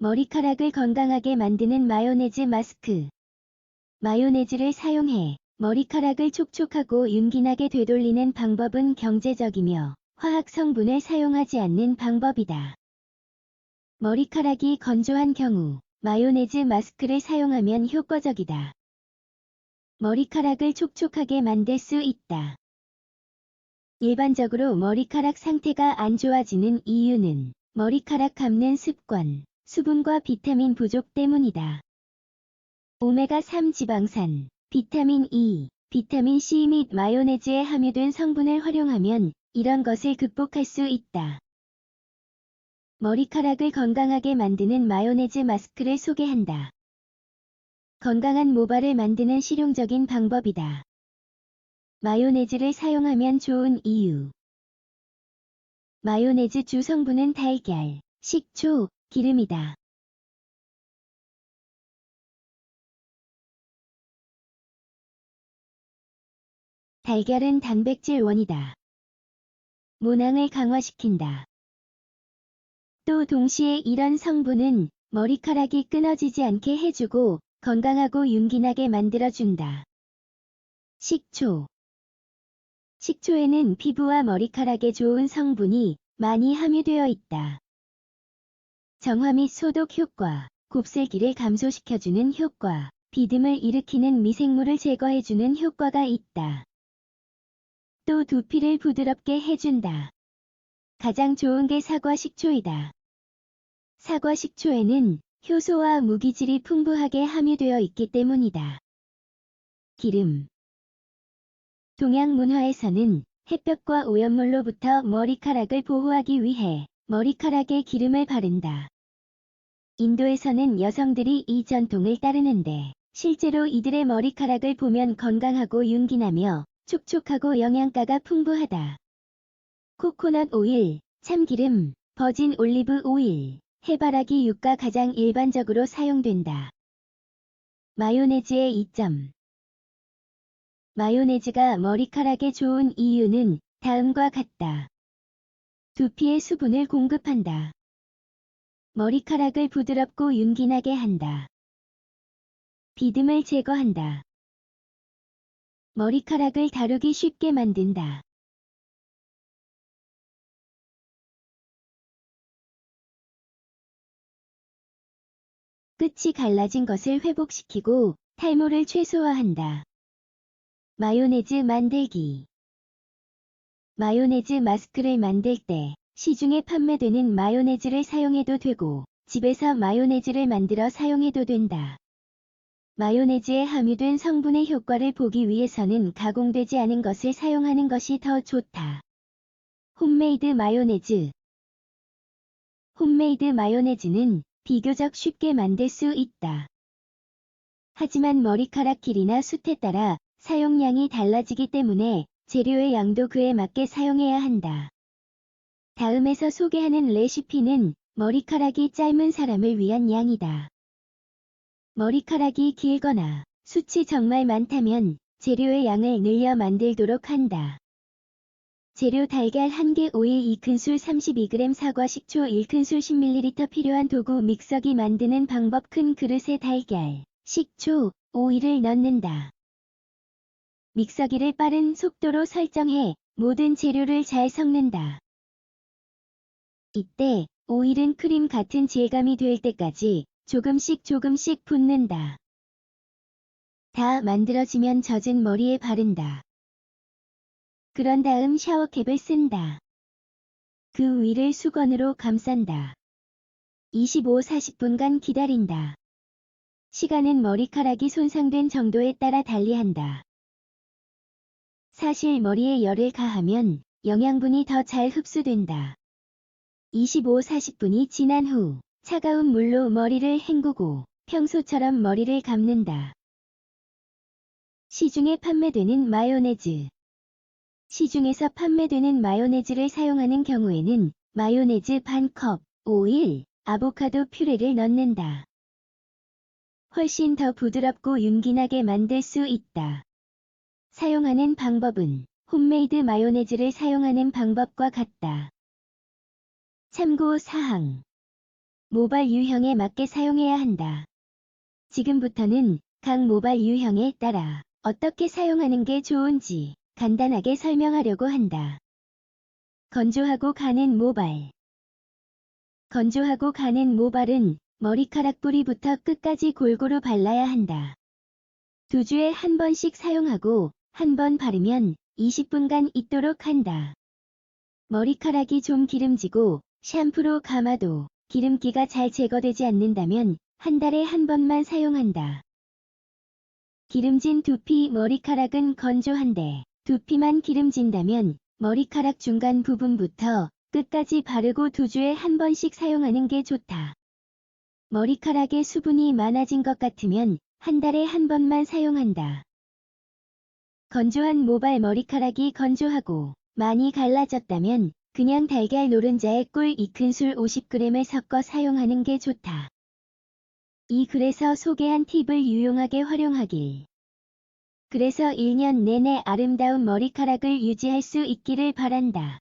머리카락을 건강하게 만드는 마요네즈 마스크. 마요네즈를 사용해 머리카락을 촉촉하고 윤기나게 되돌리는 방법은 경제적이며 화학 성분을 사용하지 않는 방법이다. 머리카락이 건조한 경우 마요네즈 마스크를 사용하면 효과적이다. 머리카락을 촉촉하게 만들 수 있다. 일반적으로 머리카락 상태가 안 좋아지는 이유는 머리카락 감는 습관, 수분과 비타민 부족 때문이다. 오메가3 지방산, 비타민 E, 비타민 C 및 마요네즈에 함유된 성분을 활용하면 이런 것을 극복할 수 있다. 머리카락을 건강하게 만드는 마요네즈 마스크를 소개한다. 건강한 모발을 만드는 실용적인 방법이다. 마요네즈를 사용하면 좋은 이유 마요네즈 주 성분은 달걀, 식초, 기름이다. 달걀은 단백질 원이다. 모낭을 강화시킨다. 또 동시에 이런 성분은 머리카락이 끊어지지 않게 해주고 건강하고 윤기나게 만들어준다. 식초 식초에는 피부와 머리카락에 좋은 성분이 많이 함유되어 있다. 정화 및 소독 효과, 곱슬기를 감소시켜주는 효과, 비듬을 일으키는 미생물을 제거해주는 효과가 있다. 또 두피를 부드럽게 해준다. 가장 좋은 게 사과 식초이다. 사과 식초에는 효소와 무기질이 풍부하게 함유되어 있기 때문이다. 기름 동양 문화에서는 햇볕과 오염물로부터 머리카락을 보호하기 위해 머리카락에 기름을 바른다. 인도에서는 여성들이 이 전통을 따르는데 실제로 이들의 머리카락을 보면 건강하고 윤기나며 촉촉하고 영양가가 풍부하다. 코코넛 오일, 참기름, 버진 올리브 오일, 해바라기 육가 가장 일반적으로 사용된다. 마요네즈의 이점 마요네즈가 머리카락에 좋은 이유는 다음과 같다. 두피에 수분을 공급한다. 머리카락을 부드럽고 윤기나게 한다. 비듬을 제거한다. 머리카락을 다루기 쉽게 만든다. 끝이 갈라진 것을 회복시키고 탈모를 최소화한다. 마요네즈 만들기 마요네즈 마스크를 만들 때 시중에 판매되는 마요네즈를 사용해도 되고 집에서 마요네즈를 만들어 사용해도 된다. 마요네즈에 함유된 성분의 효과를 보기 위해서는 가공되지 않은 것을 사용하는 것이 더 좋다. 홈메이드 마요네즈 홈메이드 마요네즈는 비교적 쉽게 만들 수 있다. 하지만 머리카락 길이나 숱에 따라 사용량이 달라지기 때문에 재료의 양도 그에 맞게 사용해야 한다. 다음에서 소개하는 레시피는 머리카락이 짧은 사람을 위한 양이다. 머리카락이 길거나 숱이 정말 많다면 재료의 양을 늘려 만들도록 한다. 재료 달걀 1개 오일 2큰술 32g 사과 식초 1큰술 10ml 필요한 도구 믹서기 만드는 방법 큰 그릇에 달걀, 식초, 오일을 넣는다. 믹서기를 빠른 속도로 설정해 모든 재료를 잘 섞는다. 이때 오일은 크림 같은 질감이 될 때까지 조금씩 조금씩 붓는다. 다 만들어지면 젖은 머리에 바른다. 그런 다음 샤워캡을 쓴다. 그 위를 수건으로 감싼다. 25-40분간 기다린다. 시간은 머리카락이 손상된 정도에 따라 달리한다. 사실 머리에 열을 가하면 영양분이 더 잘 흡수된다. 25-40분이 지난 후 차가운 물로 머리를 헹구고 평소처럼 머리를 감는다. 시중에 판매되는 마요네즈 시중에서 판매되는 마요네즈를 사용하는 경우에는 마요네즈 반컵, 오일, 아보카도 퓨레를 넣는다. 훨씬 더 부드럽고 윤기나게 만들 수 있다. 사용하는 방법은 홈메이드 마요네즈를 사용하는 방법과 같다. 참고 사항 모발 유형에 맞게 사용해야 한다. 지금부터는 각 모발 유형에 따라 어떻게 사용하는 게 좋은지 간단하게 설명하려고 한다. 건조하고 가는 모발 건조하고 가는 모발은 머리카락 뿌리부터 끝까지 골고루 발라야 한다. 두 주에 한 번씩 사용하고 한 번 바르면 20분간 있도록 한다. 머리카락이 좀 기름지고 샴푸로 감아도 기름기가 잘 제거되지 않는다면 한 달에 한 번만 사용한다. 기름진 두피 머리카락은 건조한데 두피만 기름진다면 머리카락 중간 부분부터 끝까지 바르고 두 주에 한 번씩 사용하는 게 좋다. 머리카락에 수분이 많아진 것 같으면 한 달에 한 번만 사용한다. 건조한 모발 머리카락이 건조하고 많이 갈라졌다면 그냥 달걀 노른자에 꿀 익은 술 50g을 섞어 사용하는 게 좋다. 이 글에서 소개한 팁을 유용하게 활용하길. 그래서 1년 내내 아름다운 머리카락을 유지할 수 있기를 바란다.